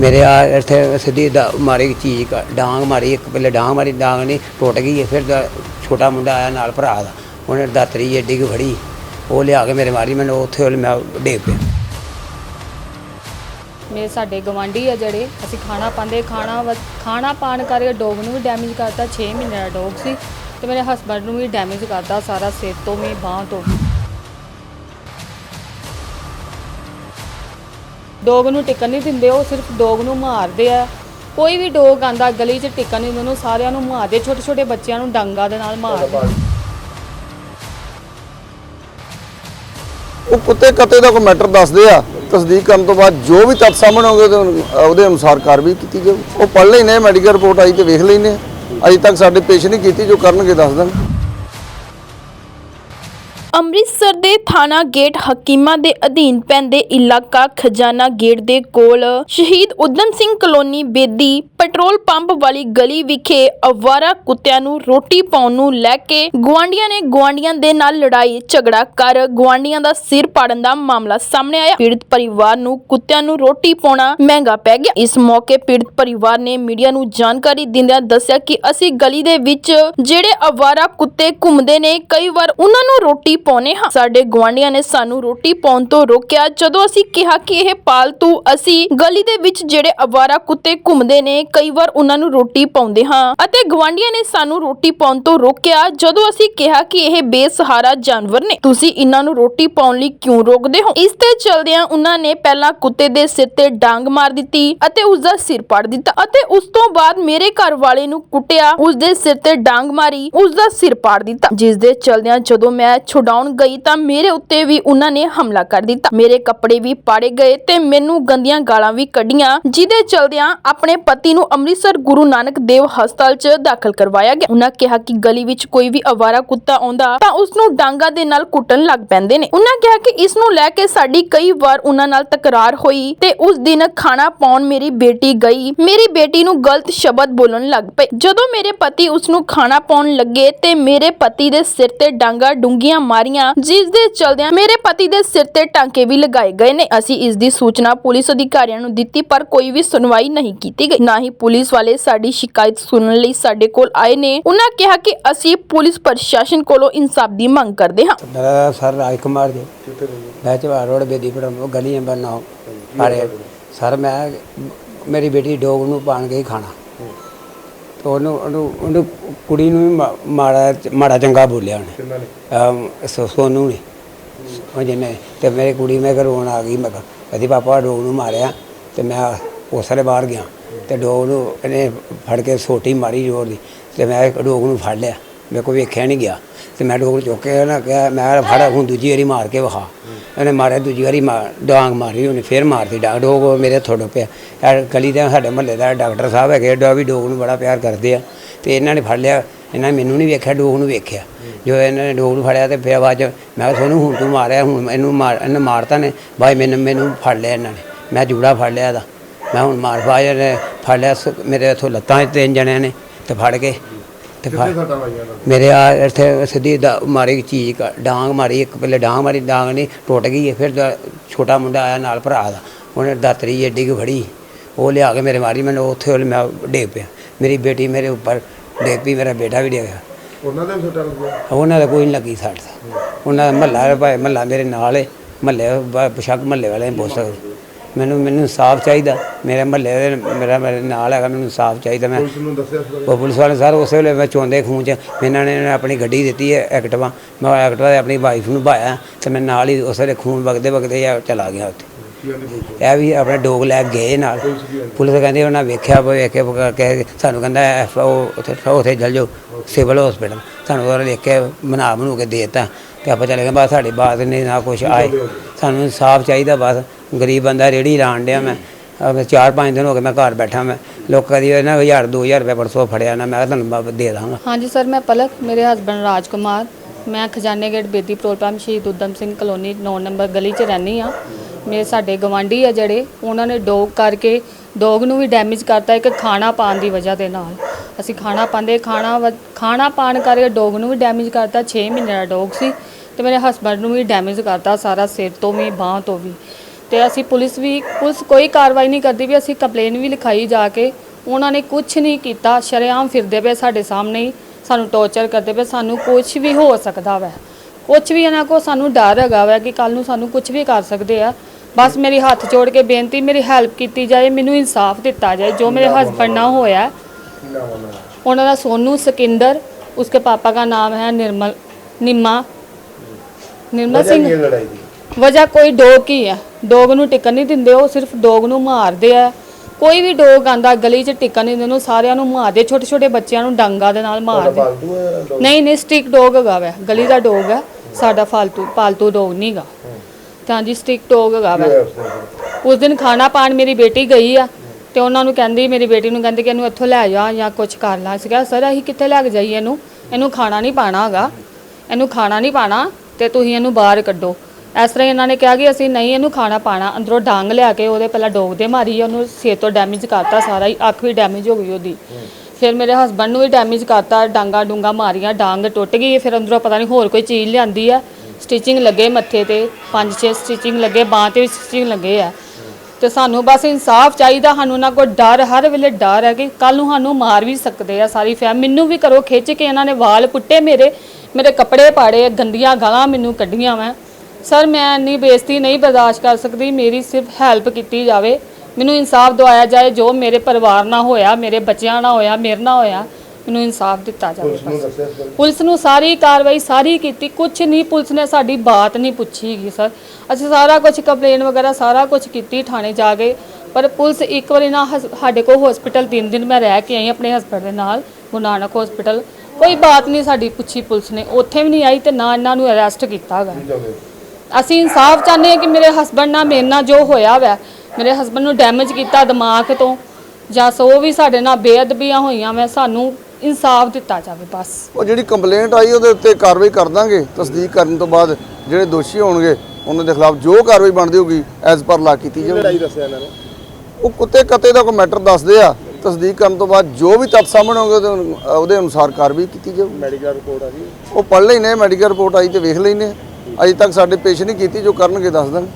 ਮੇਰੇ ਆ ਇੱਥੇ ਸਿੱਧੀ ਡਾ- ਮਾਰੀ ਚੀਜ਼ ਕ- ਡਾਂਗ ਮਾਰੀ, ਇੱਕ ਪਹਿਲੇ ਡਾਂਗ ਮਾਰੀ, ਡਾਂਗ ਨਹੀਂ, ਟੁੱਟ ਗਈ ਹੈ, ਫਿਰ ਦਾ- ਛੋਟਾ ਮੁੰਡਾ ਆਇਆ ਨਾਲ ਭਰਾ ਦਾ, ਉਹਨੇ ਦਾਤਰੀ ਏਡੀ ਕੁ ਫੜੀ, ਉਹ ਲਿਆ ਕੇ ਮੇਰੇ ਮਾਰੀ, ਮੈਨੂੰ ਉੱਥੇ ਉਹ ਮੈਂ ਡੇਗ ਪਿਆ। ਮੇਰੇ ਸਾਡੇ ਗਵਾਂਢੀ ਆ ਜਿਹੜੇ, ਅਸੀਂ ਖਾਣਾ ਪਾਉਂਦੇ, ਖਾਣਾ ਵ- ਖਾਣਾ ਪਾਣ ਕਰਕੇ ਡੋਗ ਨੂੰ ਵੀ ਡੈਮੇਜ ਕਰਤਾ 6 ਮਹੀਨੇ ਦਾ ਡੋਗ ਸੀ, ਤੇ ਮੇਰੇ ਹਸਬੰਡ ਨੂੰ ਵੀ ਡੈਮੇਜ ਕਰਤਾ, ਸਾਰਾ ਸਿਰ ਤੋਂ ਵੀ, ਬਾਂਹ ਤੋਂ ਵੀ। ਡੋਗ ਨੂੰ ਟਿਕਣ ਨਹੀਂ ਦਿੰਦੇ, ਉਹ ਸਿਰਫ ਡੋਗ ਨੂੰ ਮਾਰਦੇ ਆ। ਕੋਈ ਵੀ ਡੋਗ ਆਂਦਾ, ਗਲੀ 'ਚ ਟਿਕਣ ਨਹੀਂ ਦਿੰਦੇ ਉਹਨੂੰ ਸਾਰਿਆਂ ਨੂੰ ਮਾਰਦੇ ਛੋਟੇ ਛੋਟੇ ਬੱਚਿਆਂ ਨੂੰ ਡੰਗਾ ਦੇ ਨਾਲ ਮਾਰਦੇ ਉਹ ਕੁੱਤੇ ਕੱਤੇ ਦਾ ਕੋਈ ਮੈਟਰ ਦੱਸਦੇ ਆ, ਤਸਦੀਕ ਕਰਨ ਤੋਂ ਬਾਅਦ ਜੋ ਵੀ ਤੱਥ ਸਾਹਮਣੇ ਆਉਂਗੇ ਉਹਦੇ ਅਨੁਸਾਰ ਕਾਰਵਾਈ ਕੀਤੀ ਜਾਊ। ਉਹ ਪੜ੍ਹ ਲੈਨੇ ਮੈਡੀਕਲ ਰਿਪੋਰਟ ਆਈ ਤੇ ਵੇਖ ਲੈਨੇ ਅਜੇ ਤੱਕ ਸਾਡੇ ਪੇਸ਼ ਨਹੀਂ ਕੀਤੀ, ਜੋ ਕਰਨਗੇ ਦੱਸ ਦੇਣ ਅੰਮ੍ਰਿਤਸਰ ਦੇ ਥਾਣਾ ਗੇਟ ਹਕੀਮਾ ਦੇ ਅਧੀਨ ਪੈਂਦੇ ਇਲਾਕਾ ਖਜ਼ਾਨਾ ਗੇਟ ਦੇ ਕੋਲ ਸ਼ਹੀਦ Udham Singh colony Bedi petrol pump ਵਾਲੀ ਗਲੀ ਵਿਖੇ ਅਵਾਰਾ ਕੁੱਤਿਆਂ ਨੂੰ ਰੋਟੀ ਪਾਉਣ ਨੂੰ ਲੈ ਕੇ ਗੁਆਂਢੀਆਂ ਨੇ ਗੁਆਂਢੀਆਂ ਦੇ ਨਾਲ ਲੜਾਈ ਝਗੜਾ ਕਰ ਗੁਆਂਢੀਆਂ ਦਾ ਸਿਰ ਪਾੜਨ ਦਾ ਮਾਮਲਾ ਸਾਹਮਣੇ ਆਇਆ। ਪੀੜਤ ਪਰਿਵਾਰ ਨੂੰ ਕੁੱਤਿਆਂ ਨੂੰ ਰੋਟੀ ਪਾਉਣਾ ਮਹਿੰਗਾ ਪੈ ਗਿਆ। ਇਸ ਮੌਕੇ ਪੀੜਤ ਪਰਿਵਾਰ ਨੇ ਮੀਡੀਆ ਨੂੰ ਜਾਣਕਾਰੀ ਦਿੰਦਿਆਂ ਦੱਸਿਆ ਕਿ ਅਸੀਂ ਗਲੀ ਦੇ ਵਿੱਚ ਜਿਹੜੇ ਅਵਾਰਾ ਕੁੱਤੇ ਘੁੰਮਦੇ ਨੇ, ਕਈ ਵਾਰ ਉਹਨਾਂ ਨੂੰ ਰੋਟੀ ਪਾਉਨੇ ਹਾਂ। ਸਾਡੇ ਗੁਆਂਢੀਆਂ ਨੇ ਸਾਨੂੰ ਰੋਟੀ ਪਾਉਣ ਤੋਂ ਰੋਕਿਆ। ਜਦੋਂ ਅਸੀਂ ਕਿਹਾ ਕਿ ਇਹ ਪਾਲਤੂ, ਅਸੀਂ ਗਲੀ ਦੇ ਵਿੱਚ ਜਿਹੜੇ ਅਵਾਰਾ ਕੁੱਤੇ ਘੁੰਮਦੇ ਨੇ, ਕਈ ਵਾਰ ਉਹਨਾਂ ਨੂੰ ਰੋਟੀ ਪਾਉਂਦੇ ਹਾਂ। ਅਤੇ ਗੁਆਂਢੀਆਂ ਨੇ ਸਾਨੂੰ ਰੋਟੀ ਪਾਉਣ ਤੋਂ ਰੋਕਿਆ। ਜਦੋਂ ਅਸੀਂ ਕਿਹਾ ਕਿ ਇਹ ਬੇਸਹਾਰਾ ਜਾਨਵਰ ਨੇ, ਤੁਸੀਂ ਇਹਨਾਂ ਨੂੰ ਰੋਟੀ ਪਾਉਣ ਲਈ ਕਿਉਂ ਰੋਕਦੇ ਹੋ? ਇਸ ਤੇ ਚਲਦਿਆਂ ਉਹਨਾਂ ਨੇ ਪਹਿਲਾਂ ਕੁੱਤੇ ਦੇ ਸਿਰ ਤੇ ਡਾਂਗ ਮਾਰ ਦਿੱਤੀ ਅਤੇ ਉਸ ਦਾ ਸਿਰ ਪਾੜ ਦਿੱਤਾ ਅਤੇ ਉਸ ਤੋਂ ਬਾਅਦ ਮੇਰੇ ਘਰ ਵਾਲੇ ਨੂੰ ਕੁੱਟਿਆ। ਉਸ ਦੇ ਸਿਰ ਤੇ ਡਾਂਗ ਮਾਰੀ ਉਸ ਦਾ ਸਿਰ ਪਾੜ ਦਿੱਤਾ। ਜਿਸ ਦੇ ਚਲਦਿਆਂ ਜਦੋਂ ਮੈਂ ਛੁਡਾਉਣ ਗਈ ਤਾਂ ਮੇਰੇ ਉੱਤੇ ਵੀ ਉਹਨਾਂ ਨੇ ਹਮਲਾ ਕਰ ਦਿੱਤਾ। ਮੇਰੇ ਕੱਪੜੇ ਵੀ ਪਾੜੇ ਗਏ ਤੇ ਮੈਨੂੰ ਗੰਦੀਆਂ ਗਾਲਾਂ ਵੀ ਕੱਢੀਆਂ, ਜਿਹਦੇ ਚਲਦਿਆਂ ਆਪਣੇ ਪਤੀ ਨੂੰ ਅੰਮ੍ਰਿਤਸਰ ਗੁਰੂ ਨਾਨਕ ਦੇਵ ਹਸਪਤਾਲ 'ਚ ਦਾਖਲ ਕਰਵਾਇਆ ਗਿਆ। ਉਹਨਾਂ ਕਿਹਾ ਕਿ ਗਲੀ ਵਿੱਚ ਕੋਈ ਵੀ ਅਵਾਰਾ ਕੁੱਤਾ ਆਉਂਦਾ ਤਾਂ ਉਸ ਨੂੰ ਡਾਂਗਾ ਦੇ ਨਾਲ ਕੁੱਟਣ ਲੱਗ ਪੈਂਦੇ ਨੇ। ਉਹਨਾਂ ਕਿਹਾ ਕਿ ਇਸ ਨੂੰ ਲੈ ਕੇ ਸਾਡੀ ਕਈ ਵਾਰ ਉਹਨਾਂ ਨਾਲ ਤਕਰਾਰ ਹੋਈ ਤੇ ਉਸ ਦਿਨ ਖਾਣਾ ਪਾਉਣ ਮੇਰੀ ਬੇਟੀ ਗਈ। ਮੇਰੀ ਬੇਟੀ ਨੂੰ ਗਲਤ ਸ਼ਬਦ ਬੋਲਣ ਲੱਗ ਪਈ ਜਦੋਂ ਮੇਰੇ ਪਤੀ ਉਸ ਨੂੰ ਖਾਣਾ ਪਾਉਣ ਲੱਗੇ ਤੇ ਮੇਰੇ ਪਤੀ ਦੇ ਸਿਰ ਤੇ ਡਾਂਗਾ ਮਾਰ ਮਾਰੀਆਂ ਜਿਸ ਦੇ ਚਲਦਿਆਂ ਮੇਰੇ ਪਤੀ ਦੇ ਸਿਰ ਤੇ ਟਾਂਕੇ ਵੀ ਲਗਾਏ ਗਏ ਨੇ। ਅਸੀਂ ਇਸ ਦੀ ਸੂਚਨਾ ਪੁਲਿਸ ਅਧਿਕਾਰੀਆਂ ਨੂੰ ਦਿੱਤੀ ਪਰ ਕੋਈ ਵੀ ਸੁਣਵਾਈ ਨਹੀਂ ਕੀਤੀ ਗਈ। ਨਾ ਹੀ ਪੁਲਿਸ ਵਾਲੇ ਸਾਡੀ ਸ਼ਿਕਾਇਤ ਸੁਣਨ ਲਈ ਸਾਡੇ ਕੋਲ ਆਏ ਨੇ। ਉਹਨਾਂ ਕਿਹਾ ਕਿ ਅਸੀਂ ਪੁਲਿਸ ਪ੍ਰਸ਼ਾਸਨ ਕੋਲੋਂ ਇਨਸਾਫ ਦੀ ਮੰਗ ਕਰਦੇ ਹਾਂ। ਮੇਰਾ ਸਰ ਰਾਜ ਕੁਮਾਰ ਜੀ। ਮੈਂ ਚਵਾ ਰੋਡ ਬੇਦੀ ਪੜਮ ਉਹ ਗਲੀ ਨੰਬਰ 9 ਅਰੇ ਸਰ ਮੈਂ ਮੇਰੀ ਬੇਟੀ ਡੋਗ ਨੂੰ ਪਾਣ ਗਈ ਖਾਣਾ। ਤੇ ਉਹਨੂੰ ਉਹਨੂੰ ਉਹਨੂੰ ਕੁੜੀ ਨੂੰ ਵੀ ਮਾ- ਮਾੜਾ ਮਾੜਾ ਚੰਗਾ ਬੋਲਿਆ ਉਹਨੇ। ਅਮ ਸੋ- ਸੋਨੂੰ ਨੇ। ਉਹ ਜਿਹਨੇ ਤੇ ਮੇਰੀ ਕੁੜੀ ਮੈਂ ਘਰ ਰੋਣ ਆ ਗਈ। ਮੈਂ ਕਿਹਾ ਕਦੀ ਪਾਪਾ ਡੋਗ ਨੂੰ ਮਾਰਿਆ। ਤੇ ਮੈਂ ਉਸ ਵੇਲੇ ਬਾਹਰ ਗਿਆ। ਤੇ ਡੋਗ ਨੂੰ ਇਹਨੇ ਫੜ ਕੇ ਸੋਟੀ ਮਾਰੀ ਜ਼ੋਰ ਦੀ। ਤੇ ਮੈਂ ਡੋਗ ਨੂੰ ਫੜ ਲਿਆ। ਮੇਰੇ ਕੋਲ ਵੇਖਿਆ ਨਹੀਂ ਗਿਆ। ਤੇ ਮੈਂ ਡੋਗ ਨੂੰ ਚੁੱਕ ਕੇ ਨਾ ਕਿਹਾ ਮੈਂ ਫੜ ਹੁਣ ਦੂਜੀ ਵਾਰੀ ਮਾਰ ਕੇ ਵਿਖਾ। ਇਹਨੇ ਮਾਰਿਆ, ਦੂਜੀ ਵਾਰੀ ਮਾਰ, ਡਾਂਗ ਮਾਰੀ, ਉਹਨੇ ਫੇਰ ਮਾਰਦੀ ਡਾਂਗ, ਡੋਗ ਮੇਰੇ ਥੋੜੋ ਪਿਆ। ਇਹ ਗਲੀ ਦਾ ਸਾਡੇ ਮਹੱਲੇ ਦਾ ਡਾਕਟਰ ਸਾਹਿਬ ਹੈਗੇ, ਡਾ ਵੀ ਡੋਗ ਨੂੰ ਬੜਾ ਪਿਆਰ ਕਰਦੇ ਆ, ਤੇ ਇਹਨਾਂ ਨੇ ਫੜ ਲਿਆ, ਇਹਨਾਂ ਨੇ ਮੈਨੂੰ ਨਹੀਂ ਵੇਖਿਆ, ਡੋਗ ਨੂੰ ਵੇਖਿਆ। ਜੋ ਇਹਨਾਂ ਨੇ ਡੋਗ ਨੂੰ ਫੜਿਆ ਤੇ ਫਿਰ ਬਾਅਦ 'ਚ ਮੈਂ ਕਿਹਾ, ਸੋਨੂੰ, ਹੁਣ ਤੂੰ ਮਾਰਿਆ, ਹੁਣ ਇਹਨੂੰ ਮਾਰ, ਇਹਨੂੰ ਮਾਰਤਾ ਨੇ, ਬਾਈ ਮੈਨੂੰ ਮੈਨੂੰ ਫੜ ਲਿਆ ਇਹਨਾਂ ਨੇ। ਮੈਂ ਜੂੜਾ ਫੜ ਲਿਆ ਇਹਦਾ। ਮੈਂ ਹੁਣ ਮਾਰ ਬਾਜ ਨੇ ਫੜ ਲਿਆ ਮੇਰੇ ਇੱਥੋਂ ਲੱਤਾਂ 'ਚ ਤਿੰਨ ਜਣਿਆਂ ਨੇ, ਤੇ ਫੜ ਕੇ ਤੇ ਫੜ ਮੇਰੇ ਆ ਇੱਥੇ ਸਿੱਧੀ ਡਾ- ਮਾਰੀ ਚੀਜ਼ ਕ- ਡਾਂਗ ਮਾਰੀ ਇੱਕ ਪਹਿਲੇ ਡਾਂਗ ਮਾਰੀ ਡਾਂਗ ਨਹੀਂ ਟੁੱਟ ਗਈ ਹੈ। ਫਿਰ ਦਾ- ਛੋਟਾ ਮੁੰਡਾ ਆਇਆ ਨਾਲ ਭਰਾ ਦਾ। ਉਹਨੇ ਦਾਤਰੀ ਏਡੀ ਕੁ ਫੜੀ। ਉਹ ਲਿਆ ਕੇ ਮੇਰੇ ਮਾਰੀ ਮੈਨੂੰ ਉੱਥੇ ਉਹ ਮੈਂ ਡੇਗ ਪਿਆ। ਮੇਰੀ ਬੇਟੀ ਮੇਰੇ ਉੱਪਰ ਡੇਗ ਪਈ ਮੇਰਾ ਬੇਟਾ ਵੀ ਡਿੱਗ ਗਿਆ ਉਹਨਾਂ ਦੇ ਛੋਟਾ ਲੱਗਿਆ? ਉਹਨਾਂ ਦਾ ਕੋਈ ਨਹੀਂ ਲੱਗੀ ਸੱਟ। ਉਹਨਾਂ ਦਾ ਮਹੱਲਾ ਭਾਈ ਮਹੱਲਾ ਮੇਰੇ ਨਾਲ ਹੈ ਮਹੱਲੇ ਪਸ਼ਕ ਮਹੱਲੇ ਵਾਲੇ ਨੇ ਸਕਦੇ ਮੈਨੂੰ ਮੈਨੂੰ ਇਨਸਾਫ ਚਾਹੀਦਾ। ਮੇਰੇ ਮਹੱਲੇ ਦੇ ਮੇਰਾ ਮੇਰੇ ਨਾਲ ਹੈਗਾ ਮੈਨੂੰ ਇਨਸਾਫ ਚਾਹੀਦਾ ਮੈਂ। ਨੂੰ ਦੱਸਿਆ ਉਹ ਪੁਲਿਸ ਵਾਲੇ ਸਰ ਉਸੇ ਵੇਲੇ ਮੈਂ ਚੋਂਦੇ ਖੂਨ ਚ ਇਹਨਾਂ ਨੇ ਆਪਣੀ ਗੱਡੀ ਦਿੱਤੀ ਹੈ ਐਕਟਿਵਾ। ਮੈਂ ਐਕਟਿਵਾ ਤੇ ਆਪਣੀ ਵਾਈਫ ਨੂੰ ਭਾਇਆ ਤੇ ਮੈਂ ਨਾਲ ਹੀ ਉਸੇ ਵੇਲੇ ਖੂਨ ਵਗਦੇ ਵਗਦੇ ਚਲਾ ਗਿਆ ਉੱਥੇ। ਇਹ ਵੀ ਆਪਣੇ ਡੋਗ ਲੈ ਗਏ ਨਾਲ। ਪੁਲਿਸ ਕਹਿੰਦੀ ਉਹਨਾਂ ਵੇਖਿਆ ਵੇਖ ਕਹਿ ਸਾਨੂੰ ਕਹਿੰਦਾ ਐਫ ਉਹ ਉੱਥੇ ਉੱਥੇ ਚਲ ਜਾਓ ਸਿਵਲ ਹਸਪੀਟਲ। ਸਾਨੂੰ ਉਹ ਲਿਖ ਕੇ ਬਣਾ ਬਣੂ ਕੇ ਦੇਤਾ ਤੇ ਆਪਾਂ ਚਲੇ ਗਏ ਬਸ ਸਾਡੀ ਬਾਤ ਨਹੀਂ ਨਾ ਕੁਛ ਆਏ। ਸਾਨੂੰ ਇਨਸਾਫ ਚਾਹੀਦਾ ਬਸ। ਗਰੀਬ ਬੰਦਾ ਰੇੜੀ ਲਾਣ ਡਿਆ ਮੈਂ। ਅਹ ਚਾਰ ਪੰਜ ਦਿਨ ਹੋ ਗਏ ਮੈਂ ਘਰ ਬੈਠਾ ਮੈਂ। ਲੋਕਾਂ ਦੀ ਨਾ 1000 2000 ਰੁਪਏ ਪਰਸੋਂ ਫੜਿਆ ਨਾ, ਮੈਂ ਕਿਹਾ ਤੁਹਾਨੂੰ ਮੈਂ ਦੇ ਦਾਂਗਾ। ਹਾਂਜੀ ਸਰ, ਮੈਂ ਪਲਕ, ਮੇਰੇ ਹਸਬੰਡ ਰਾਜਕੁਮਾਰ। ਮੈਂ ਖਜ਼ਾਨੇ ਗੇਟ ਬੇਦੀ ਪੈਟਰੋਲ ਪੰਪ ਸ਼ਹੀਦ ਉਦਮ ਸਿੰਘ ਕਲੋਨੀ 9 ਨੰਬਰ ਗਲੀ 'ਚ ਰਹਿੰਦੀ ਆ ਮੇਰੇ ਸਾਡੇ ਗਵਾਂਢੀ ਆ ਜਿਹੜੇ, ਉਹਨਾਂ ਨੇ ਡੋਗ ਕਰਕੇ, ਡੋਗ ਨੂੰ ਵੀ ਡੈਮੇਜ ਕਰਤਾ ਇੱਕ ਖਾਣਾ ਪਾਣ ਦੀ ਵਜ੍ਹਾ ਦੇ ਨਾਲ। ਅਸੀਂ ਖਾਣਾ ਪਾਉਂਦੇ, ਖਾਣਾ ਵ- ਖਾਣਾ ਪਾਣ ਕਰਕੇ ਡੋਗ ਨੂੰ ਵੀ ਡੈਮੇਜ ਕਰਤਾ। 6 ਮਹੀਨੇ ਦਾ ਡੋਗ ਸੀ ਤੇ ਮੇਰੇ ਹਸਬੰਡ ਨੂੰ ਵੀ ਡੈਮੇਜ ਕਰਤਾ ਸਾਰਾ ਸਿਰ ਤੋਂ ਵੀ, ਬਾਹ ਤੋਂ ਵੀ। ਤੇ ਅਸੀਂ ਪੁਲਿਸ ਵੀ ਪੁਲਿਸ ਕੋਈ ਕਾਰਵਾਈ ਨਹੀਂ ਕਰਦੀ ਵੀ ਅਸੀਂ ਕੰਪਲੇਨ ਵੀ ਲਿਖਾਈ ਜਾ ਕੇ ਉਹਨਾਂ ਨੇ ਕੁਝ ਨਹੀਂ ਕੀਤਾ ਸ਼ਰੇਆਮ ਫਿਰਦੇ ਪਏ ਸਾਡੇ ਸਾਹਮਣੇ ਹੀ ਸਾਨੂੰ ਟੌਰਚਰ ਕਰਦੇ ਪਏ ਸਾਨੂੰ ਕੁਝ ਵੀ ਹੋ ਸਕਦਾ ਵੈ। ਕੁਝ ਵੀ ਇਹਨਾਂ ਕੋ ਸਾਨੂੰ ਡਰ ਹੈਗਾ ਵੈ ਕਿ ਕੱਲ ਨੂੰ ਸਾਨੂੰ ਕੁਝ ਵੀ ਕਰ ਸਕਦੇ ਆ। ਬਸ ਮੇਰੀ ਹੱਥ ਜੋੜ ਕੇ ਬੇਨਤੀ ਮੇਰੀ ਹੈਲਪ ਕੀਤੀ ਜਾਏ ਮੈਨੂੰ ਇਨਸਾਫ ਦਿੱਤਾ ਜਾਏ ਜੋ ਮੇਰੇ ਹਸਬੰਡ ਨਾਲ ਹੋਇਆ। ਉਹਨਾਂ ਦਾ ਸੋਨੂ ਸਕਿੰਦਰ ਉਸਕੇ ਪਾਪਾ ਦਾ ਨਾਮ ਹੈ ਨਿਰਮਲ ਨਿੰਮਾ। ਨਿਰਮਲ ਸਿੰਘ। ਵਜ੍ਹਾ ਕੋਈ ਡੋਕ ਹੀ ਹੈ। ਡੋਗ ਨੂੰ ਟਿਕਣ ਨਹੀਂ ਦਿੰਦੇ ਉਹ ਸਿਰਫ ਡੋਗ ਨੂੰ ਮਾਰਦੇ ਆ। ਕੋਈ ਵੀ ਡੋਗ ਆਂਦਾ ਗਲੀ 'ਚ ਟਿਕਣ ਨਹੀਂ ਦਿੰਦੇ ਉਹ ਸਾਰਿਆਂ ਨੂੰ ਮਾਰਦੇ ਛੋਟੇ ਛੋਟੇ ਬੱਚਿਆਂ ਨੂੰ ਡਾਂਗਾ ਦੇ ਨਾਲ ਮਾਰਦੇ। ਹੈ? ਨਹੀਂ ਨਹੀਂ ਸਟਿਕ ਡੋਗ ਹੈਗਾ ਵੈ ਗਲੀ ਦਾ ਡੋਗ ਹੈ ਸਾਡਾ ਫਾਲਤੂ ਪਾਲਤੂ ਡੋਗ ਨਹੀਂਗਾ ਤਾਂ ਜੀ ਸਟਿਕ ਡੋਗ ਹੈਗਾ ਵੈ। ਉਸ ਦਿਨ? ਖਾਣਾ ਪਾਣ ਮੇਰੀ ਬੇਟੀ ਗਈ ਆ ਤੇ ਉਹਨਾਂ ਨੂੰ ਕਹਿੰਦੀ ਮੇਰੀ ਬੇਟੀ ਨੂੰ ਕਹਿੰਦੀ ਕਿ ਇਹਨੂੰ ਇੱਥੋਂ ਲੈ ਜਾ ਜਾਂ ਕੁਝ ਕਰ ਲਾ। ਸੀਗਾ ਸਰ ਅਸੀਂ ਕਿੱਥੇ ਲੈ ਕੇ ਜਾਈਏ ਇਹਨੂੰ? ਇਹਨੂੰ ਖਾਣਾ ਨਹੀਂ ਪਾਣਾ ਹੈਗਾ। ਇਹਨੂੰ ਖਾਣਾ ਨਹੀਂ ਪਾਣਾ ਤੇ ਤੁਸੀਂ ਇਹਨੂੰ ਬਾਹਰ ਕੱਢੋ। ਇਸ ਤਰ੍ਹਾਂ ਇਹਨਾਂ ਨੇ ਕਿਹਾ ਕਿ ਅਸੀਂ ਨਹੀਂ ਇਹਨੂੰ ਖਾਣਾ ਪਾਣਾ ਅੰਦਰੋਂ ਡਾਂਗ ਲਿਆ ਕੇ ਉਹਦੇ ਪਹਿਲਾਂ ਡੋਗ ਦੇ ਮਾਰੀ ਉਹਨੂੰ ਸਿਰ ਤੋਂ ਡੈਮੇਜ ਕਰਤਾ ਸਾਰਾ ਹੀ ਅੱਖ ਵੀ ਡੈਮੇਜ ਹੋ ਗਈ ਉਹਦੀ। ਫਿਰ ਮੇਰੇ ਹਸਬੰਡ ਨੂੰ ਵੀ ਡੈਮੇਜ ਕਰਤਾ ਡਾਂਗਾ ਡੂੰਗਾ ਮਾਰੀਆਂ ਡਾਂਗ ਟੁੱਟ ਗਈ ਫਿਰ ਅੰਦਰੋਂ ਪਤਾ ਨਹੀਂ ਹੋਰ ਕੋਈ ਚੀਜ਼ ਲਿਆਂਦੀ ਆ। ਸਟਿਚਿੰਗ ਲੱਗੇ ਮੱਥੇ ਤੇ ਪੰਜ ਛੇ ਸਟਿਚਿੰਗ ਲੱਗੇ ਬਾਂਹ ਤੇ ਵੀ ਸਟਿਚਿੰਗ ਲੱਗੇ ਆ। ਤੇ ਸਾਨੂੰ ਬਸ ਇਨਸਾਫ ਚਾਹੀਦਾ ਸਾਨੂੰ ਨਾ ਕੋਈ ਡਰ ਹਰ ਵੇਲੇ ਡਰ ਹੈ ਕਿ ਕੱਲ ਨੂੰ ਸਾਨੂੰ ਮਾਰ ਵੀ ਸਕਦੇ ਆ ਸਾਰੀ ਫੈਮ ਮੈਨੂੰ ਵੀ ਕਰੋ ਖਿੱਚ ਕੇ ਇਹਨਾਂ ਨੇ ਵਾਲ ਪੁੱਟੇ ਮੇਰੇ ਮੇਰੇ ਕੱਪੜੇ ਪਾੜੇ ਗੰਦੀਆਂ ਗਾਲਾਂ ਮੈਨੂੰ ਕੱਢੀਆਂ ਮੈਂ। ਸਰ ਮੈਂ ਇੰਨੀ ਬੇਇੱਜ਼ਤੀ ਨਹੀਂ ਬਰਦਾਸ਼ਤ ਕਰ ਸਕਦੀ ਮੇਰੀ ਸਿਰਫ ਹੈਲਪ ਕੀਤੀ ਜਾਵੇ। ਮੈਨੂੰ ਇਨਸਾਫ ਦਵਾਇਆ ਜਾਏ ਜੋ ਮੇਰੇ ਪਰਿਵਾਰ ਨਾਲ ਹੋਇਆ ਮੇਰੇ ਬੱਚਿਆਂ ਨਾਲ ਹੋਇਆ ਮੇਰੇ ਨਾਲ ਹੋਇਆ ਮੈਨੂੰ ਇਨਸਾਫ ਦਿੱਤਾ ਜਾਵੇ ਪੁਲਿਸ ਨੂੰ ਬਸ? ਪੁਲਿਸ ਸਾਰੀ ਕਾਰਵਾਈ ਸਾਰੀ ਕੀਤੀ ਕੁਝ ਨਹੀਂ ਪੁਲਿਸ ਨੇ ਸਾਡੀ ਬਾਤ ਨਹੀਂ ਪੁੱਛੀ ਗਈ ਸਰ। ਅਸੀਂ ਸਾਰਾ ਕੁਝ ਕੰਪਲੇਨ ਵਗੈਰਾ ਸਾਰਾ ਕੁਝ ਕੀਤੀ ਥਾਣੇ ਜਾ ਕੇ। ਪਰ ਪੁਲਿਸ ਇੱਕ ਵਾਰੀ ਨਾ ਹਸ- ਸਾਡੇ ਕੋਲ ਹਸਪੀਟਲ ਤਿੰਨ ਦਿਨ ਮੈਂ ਰਹਿ ਕੇ ਆਈ ਆਪਣੇ ਹਸਬੰਡ ਦੇ ਨਾਲ ਗੁਰੂ ਨਾਨਕ ਹਸਪੀਟਲ ਕੋਈ ਬਾਤ ਨਹੀਂ ਸਾਡੀ ਪੁੱਛੀ ਪੁਲਿਸ ਨੇ ਉੱਥੇ ਵੀ ਨਹੀਂ ਆਈ ਤੇ ਨਾ ਇਹਨਾਂ ਨੂੰ ਅਰੈਸਟ ਕੀਤਾ ਗਾ। ਕੀ ਚਾਹੁੰਦੇ? ਅਸੀਂ ਇਨਸਾਫ ਚਾਹੁੰਦੇ ਹਾਂ ਕਿ ਮੇਰੇ ਹਸਬੰਡ ਨਾਲ ਮੇਰੇ ਨਾਲ ਜੋ ਹੋਇਆ ਵੈ ਮੇਰੇ ਹਸਬੰਡ ਨੂੰ ਡੈਮੇਜ ਕੀਤਾ ਦਿਮਾਗ ਤੋਂ ਜਾਂ ਸੋ ਵੀ ਸਾਡੇ ਨਾਲ ਬੇਅਦਬੀਆਂ ਹੋਈਆਂ ਵੈ ਸਾਨੂੰ ਇਨਸਾਫ ਦਿੱਤਾ ਜਾਵੇ ਬਸ। ਉਹ ਜਿਹੜੀ ਕੰਪਲੇਂਟ ਆਈ ਉਹਦੇ ਉੱਤੇ ਕਾਰਵਾਈ ਕਰ ਦਾਂਗੇ ਤਸਦੀਕ ਕਰਨ ਤੋਂ ਬਾਅਦ ਜਿਹੜੇ ਦੋਸ਼ੀ ਹੋਣਗੇ ਉਹਨਾਂ ਦੇ ਖਿਲਾਫ ਜੋ ਕਾਰਵਾਈ ਬਣਦੀ ਹੋਗੀ ਐਜ਼ ਪਰ ਲਾ ਕੀਤੀ ਕੀ ਜਾਵੇਗੀ ਲੜਾਈ ਦੱਸਿਆ ਇਹਨਾਂ ਨੇ। ਉਹ ਕੁੱਤੇ ਕੱਤੇ ਦਾ ਕੋਈ ਮੈਟਰ ਦੱਸਦੇ ਆ ਤਸਦੀਕ ਕਰਨ ਤੋਂ ਬਾਅਦ ਜੋ ਵੀ ਤੱਥ ਸਾਹਮਣੇ ਹੋਣਗੇ ਉਹਦੇ ਅਨੁ- ਉਹਦੇ ਅਨੁਸਾਰ ਕਾਰਵਾਈ ਕੀਤੀ ਜਾਊਗੀ। ਮੈਡੀਕਲ ਰਿਪੋਰਟ ਆ ਗਈ ਉਹ ਪੜ੍ਹ ਲੈਨੇ ਮੈਡੀਕਲ ਰਿਪੋਰਟ ਆਈ ਤੇ ਵੇਖ ਲੈਨੇ ਅਜੇ ਤੱਕ ਸਾਡੇ ਪੇਸ਼ ਨਹੀਂ ਕੀਤੀ ਜੋ ਕਰਨਗੇ ਦੱਸ ਦੇਣ